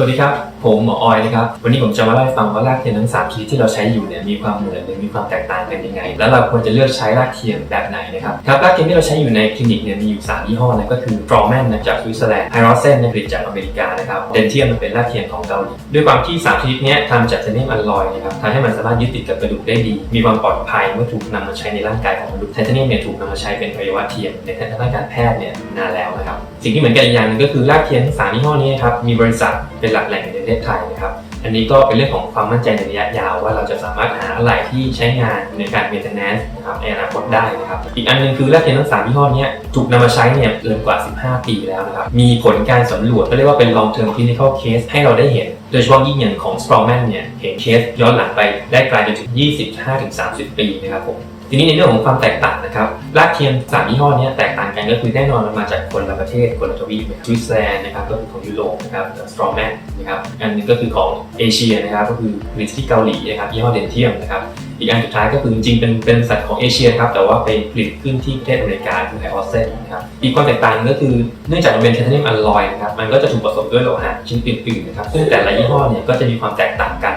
สวัสดีครับ ผมหมอออยนะครับ วันนี้ผมจะมาเล่าให้ฟังว่ารากเทียมทั้งสามชนิดที่เราใช้อยู่เนี่ยมีความเหมือนหรือมีความแตกต่างกันยังไง แล้วเราควรจะเลือกใช้รากเทียมแบบไหนนะครับครับรากเทียมที่เราใช้อยู่ในคลินิกเนี่ยมีอยู่สามยี่ห้อนะก็คือ t r o m a n นะจากสวิตเซอร์แลนด์ไฮรอเซนผลิตจากอเมริกานะครับเดนเทียมมันเป็นรากเทียมของเกาหลีด้วยความที่สามชนิดนี้ทำจากเทเนียมอลลอยนะครับทำให้มันสามารถยึดติดกับกระดูกได้ดี มีความปลอดภัยเมื่อถูกนำมาใช้ในร่างกายของมนุษย์ไทเทเนียมเนี่ยถูกนำมาใช้เป็นอวัยวะเทียมในทางการแพทย์เนี่ยนานแล้วนะครับสิ่งที่เหมือนกันอีกอย่างนึงก็คือรากเทียมทั้งสามยี่ห้อนี้ครับมีบริษัทเหลักแหล่งในประเทศไทยนะครับ อันนี้ก็เป็นเรื่องของความมั่นใจในระยะยาว ว่าเราจะสามารถหาอะไรที่ใช้งานในการ maintenance นะครับในอนาคตได้นะครับอีกอันหนึงคือรากเทียมทั้งสามยี่ห้อนี้ถูกนำมาใช้เนี่ยเกินกว่า 15 ปีแล้วนะครับมีผลการสำรวจก็เรียกว่าเป็น long term clinical case ให้เราได้เห็นโดยเฉพาะยิ่งอย่างของ Strongman เนี่ยเห็นเคสย้อนหลังไปได้ไกลจนถึง 25-30 ปีนะครับผม ทีนี้ในเรื่องของความแตกต่างนะครับรากเทียมสามยี่ห้อนี้แตกต่างกันก็คือแน่นอนมันมาจากคนละประเทศคนละทวีปนะครับสวิตเซอร์แลนด์นะครับก็คือของยุโรปนะครับสตรอแมนนะครับอันหนึงก็คือของเอเชียนะครับก็คือผลิตที่เกาหลีนะครับยี่ห้อเดนเทียมนะครับอีกอันสุดท้ายก็คือจริงๆเป็นเป็นสัตว์ของเอเชียครับแต่ว่าไปผลิตขึ้นที่ประเทศอเมริกาคือไฮออสเซนนะครับอีกความแตกต่างก็คือเนื่องจากมันเป็นไทเทเนียมอลลอยนะครับมันก็จะถูกผสมด้วยโลหะชิ้นอื่นๆนะครับซึ่งแต่ละยี่ห้อเนี่ยก็จะมีความแตกต่างกัน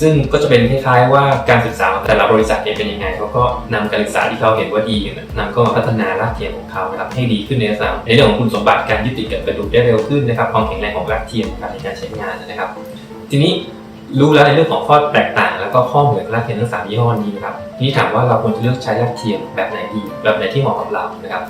ซึ่งก็จะเป็นคล้ายๆว่าการศึกษาของแต่ละบริษัทเนี่ยเป็นยังไงเขาก็นำการศึกษาที่เขาเห็นว่าดีนี่ยนำเข้ามาพัฒนารากเทียมของเขานะครับให้ดีขึ้นในลักษณะในเรื่องของคุณสมบัติการยึดติดกับกระดูกได้เร็วขึ้นนะครับความแข็งแรงของรากเทียมนในการใช้งานนะครับ ทีนี้รู้แล้วในเรื่องของข้อแตกต่าง แล้วก็ข้อเหมือนรากเทียมทั้งสามยี่ห้อนี้นะครับทีนี้ถามว่าเราควรจะเลือกใช้รากเทียมแบบไหนดีแบบไหนที่เหมาะกับเรานะครับ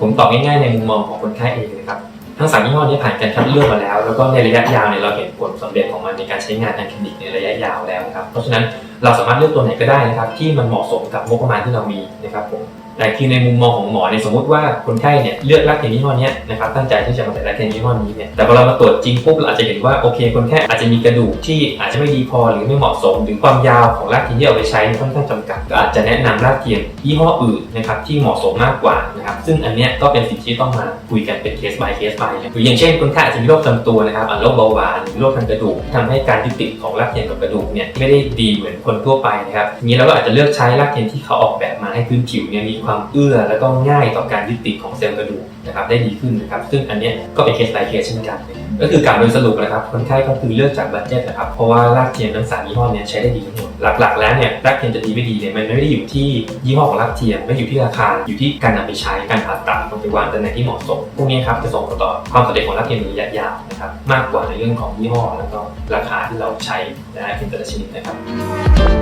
ผมตอบง่ายๆในมุมมองของคนไข้เองนะครับ ทั้งสามยี่ห้อนี้ผ่านการคัดเลือกมาแล้ว แล้วก็ในระยะยาวเนี่ยเราเห็นผลสำเร็จของมันในการใช้งานทางคลินิกในระยะยาวแล้วครับเพราะฉะนั้นเราสามารถเลือกตัวไหนก็ได้นะครับที่มันเหมาะสมกับงบประมาณที่เรามีนะครับผม แต่คือในมุมมองของหมอเนี่ยสมมติว่าคนไข้เนี่ยเลือกรากเทียมยี่ห้อนี้นะครับตั้งใจที่จะมาใส่รากเทียมยี่ห้อนี้เนี่ยแต่พอเรามาตรวจจริงปุ๊บเราอาจจะเห็นว่าโอเคคนไข้อาจจะมีกระดูกที่อาจจะไม่ดีพอหรือไม่เหมาะสม หรือความยาวของรากเทียมที่เอาไปใช้ค่อนข้างจำกัดก็อาจจะแนะนำรากเทียมยี่ห้ออื่นนะครับที่เหมาะสมมากกว่านะครับซึ่งอันเนี้ยก็เป็นสิ่งที่ต้องมาคุยกันเป็นเคส by เคส by หรืออย่างเช่นคนไข้อาจจะมีโรคจำตัวนะครับอะโรคเบาหวานหรือโรคทางกระดูกที่ทำให้การยึดติดของรากเทียมกับกระดูกเนี่ยไม่ได้ดีเหมือนคนทั่วไปนะครับทีนี้เราก็อาจจะเลือกใช้รากเทียมที่เขาออกแบบมาให้พื้นผิวเนี่ยมีความเอื้อแล้วก็ง่ายต่อการยึดติดของเซลล์กระดูกนะครับได้ดีขึ้นนะครับซึ่งอันนี้ก็เป็นเคส by เคสเช่นกัน ก็คือกาวโดยสรุปนะครับคนไข้ก็คือเลือกจากบัตเจ็ตนะครับเพราะว่ารากเทียมทั้งสามยี่ห้อเนี้ใช้ได้ดีทั้งหมดหลักๆ แล้วเนี่ยรากเทียมจะดีไม่ดีเนี่ยมันไม่ได้อยู่ที่ยี่ห้อของรากเทียมไม่อยู่ที่ราคาอยู่ที่การนำไปใช้การผ่าตัดลงไปวางตำแหน่งที่เหมาะสมพวกนี้ครับจะส่งผลต่อความสำเร็จของรากเทียมในระยะยาวนะครับมากกว่าในเรื่องของยี่ห้อแล้วก็ราคาที่เราใช้ในรากเทียมแต่ละชนิดนะครับ